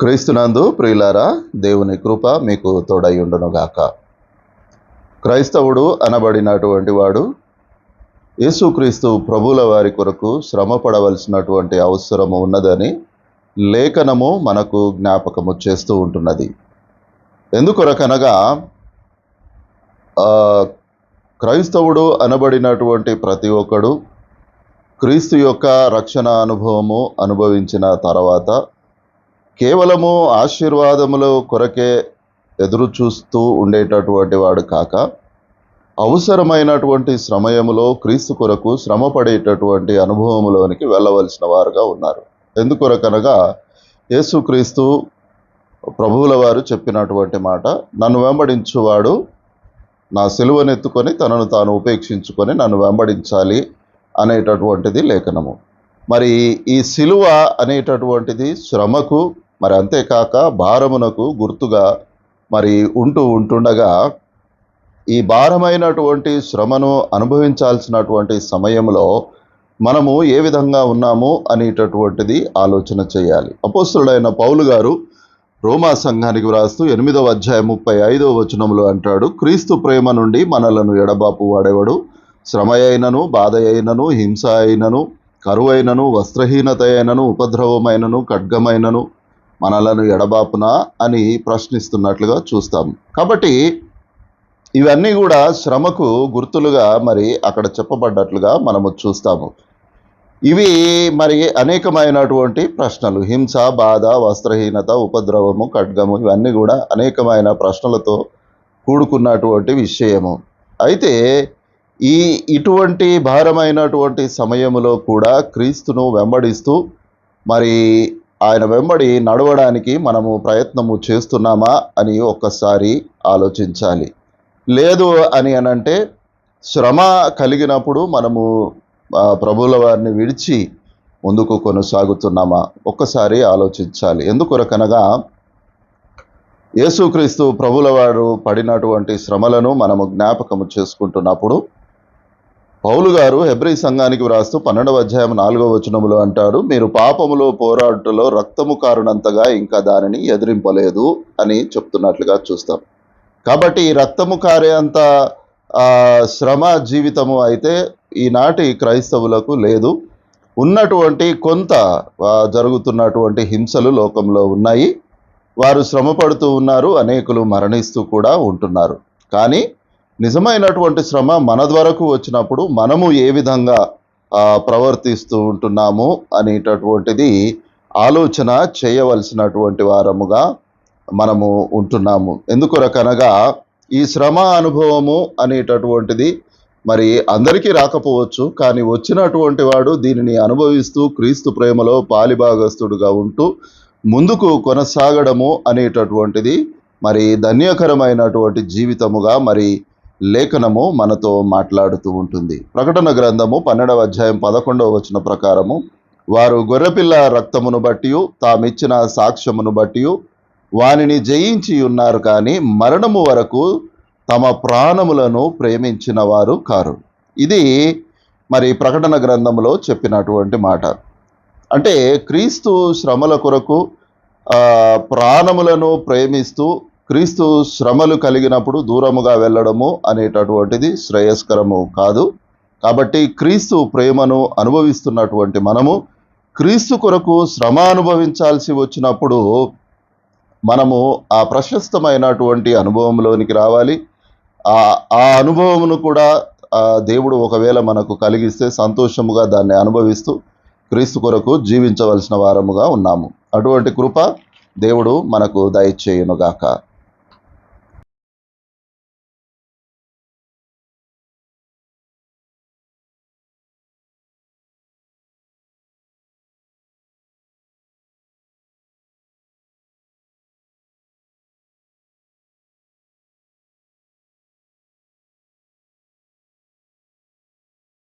క్రీస్తునందు ప్రియులారా దేవుని కృప మీకు తోడై ఉండునుగాక. క్రైస్తవుడు అనబడినటువంటి వాడు యేసుక్రీస్తు ప్రభుల వారి కొరకు శ్రమ పడవలసినటువంటి అవసరము ఉన్నదని లేఖనము మనకు జ్ఞాపకము చేస్తూ ఉంటున్నది. ఎందుకొరకనగా క్రైస్తవుడు అనబడినటువంటి ప్రతి ఒక్కడు క్రీస్తు యొక్క రక్షణ అనుభవము అనుభవించిన తర్వాత కేవలము ఆశీర్వాదముల కొరకే ఎదురు చూస్తూ ఉండేటటువంటి వాడు కాక అవసరమైనటువంటి సమయంలో క్రీస్తు కొరకు శ్రమ పడేటటువంటి అనుభవములోనికి వెళ్ళవలసిన వారుగా ఉన్నారు. ఎందుకొరకనగా యేసుక్రీస్తు ప్రభువుల వారు చెప్పినటువంటి మాట నన్ను వెంబడించువాడు నా సెలువనెత్తుకొని తనను తాను ఉపేక్షించుకొని నన్ను వెంబడించాలి అనేటటువంటిది లేఖనము. మరి ఈ సిలువ అనేటటువంటిది శ్రమకు మరి అంతేకాక భారమునకు గుర్తుగా మరి ఉంటూ ఉంటుండగా ఈ భారమైనటువంటి శ్రమను అనుభవించాల్సినటువంటి సమయంలో మనము ఏ విధంగా ఉన్నాము అనేటటువంటిది ఆలోచన చేయాలి. అపోస్తుడైన పౌలు గారు రోమా సంఘానికి వ్రాస్తూ ఎనిమిదవ అధ్యాయం ముప్పై ఐదవ వచనంలో అంటాడు క్రీస్తు ప్రేమ నుండి మనలను ఎడబాపు వాడేవాడు. శ్రమ అయినను బాధ అయినను హింస అయినను కరువైనను వస్త్రహీనత అయినను ఉపద్రవమైనను ఖడ్గమైనను మనలను ఎడబాపున అని ప్రశ్నిస్తున్నట్లుగా చూస్తాం. కాబట్టి ఇవన్నీ కూడా శ్రమకు గుర్తులుగా మరి అక్కడ చెప్పబడ్డట్లుగా మనము చూస్తాము. ఇవి మరి అనేకమైనటువంటి ప్రశ్నలు. హింస బాధ వస్త్రహీనత ఉపద్రవము ఖడ్గము ఇవన్నీ కూడా అనేకమైన ప్రశ్నలతో కూడుకున్నటువంటి విషయము. అయితే ఈ ఇటువంటి భారమైనటువంటి సమయములో కూడా క్రీస్తును వెంబడిస్తూ మరి ఆయన వెంబడి నడవడానికి మనము ప్రయత్నము చేస్తున్నామా అని ఒక్కసారి ఆలోచించాలి. లేదు అని అనంటే శ్రమ కలిగినప్పుడు మనము ప్రభుల వారిని విడిచి ముందుకు కొనసాగుతున్నామా? ఒక్కసారి ఆలోచించాలి. ఎందుకొరకనగా యేసుక్రీస్తు ప్రభుల వారు పడినటువంటి శ్రమలను మనము జ్ఞాపకము చేసుకుంటున్నప్పుడు పౌలు గారు హెబ్రీ సంఘానికి వ్రాస్తూ పన్నెండవ అధ్యాయం నాలుగవ వచనములో అంటారు మీరు పాపములో పోరాటలో రక్తము కారునంతగా ఇంకా దానిని ఎదిరింపలేదు అని చెప్తున్నట్లుగా చూస్తాం. కాబట్టి ఈ రక్తము కారే అంత శ్రమ జీవితము అయితే ఈనాటి క్రైస్తవులకు లేదు. ఉన్నటువంటి కొంత జరుగుతున్నటువంటి హింసలు లోకంలో ఉన్నాయి. వారు శ్రమ పడుతూ ఉన్నారు అనేకులు మరణిస్తూ కూడా ఉంటున్నారు. కానీ నిజమైనటువంటి శ్రమ మన వరకు వచ్చినప్పుడు మనము ఏ విధంగా ప్రవర్తిస్తూ ఉంటున్నాము అనేటటువంటిది ఆలోచన చేయవలసినటువంటి వారముగా మనము ఉంటున్నాము. ఎందుకొరకనగా ఈ శ్రమ అనుభవము అనేటటువంటిది మరి అందరికీ రాకపోవచ్చు కానీ వచ్చినటువంటి వాడు దీనిని అనుభవిస్తూ క్రీస్తు ప్రేమలో పాలిభాగస్తుడుగా ఉంటూ ముందుకు కొనసాగడము అనేటటువంటిది మరి ధన్యకరమైనటువంటి జీవితముగా మరి లేఖనము మనతో మాట్లాడుతూ ఉంటుంది. ప్రకటన గ్రంథము పన్నెండవ అధ్యాయం పదకొండవ వచన ప్రకారము వారు గొర్రెపిల్ల రక్తమును బట్టి తామిచ్చిన సాక్ష్యమును బట్టి వానిని జయించి ఉన్నారు కానీ మరణము వరకు తమ ప్రాణములను ప్రేమించిన వారు కారు. ఇది మరి ప్రకటన గ్రంథంలో చెప్పినటువంటి మాట. అంటే క్రీస్తు శ్రమల కొరకు ప్రాణములను ప్రేమిస్తూ క్రీస్తు శ్రమలు కలిగినప్పుడు దూరముగా వెళ్ళడము అనేటటువంటిది శ్రేయస్కరము కాదు. కాబట్టి క్రీస్తు ప్రేమను అనుభవిస్తున్నటువంటి మనము క్రీస్తు కొరకు శ్రమ అనుభవించాల్సి వచ్చినప్పుడు మనము ఆ ప్రశస్తమైనటువంటి అనుభవంలోనికి రావాలి. ఆ అనుభవమును కూడా దేవుడు ఒకవేళ మనకు కలిగిస్తే సంతోషముగా దాన్ని అనుభవిస్తూ క్రీస్తు కొరకు జీవించవలసిన వారముగా ఉన్నాము. అటువంటి కృప దేవుడు మనకు దయచేయునుగాక.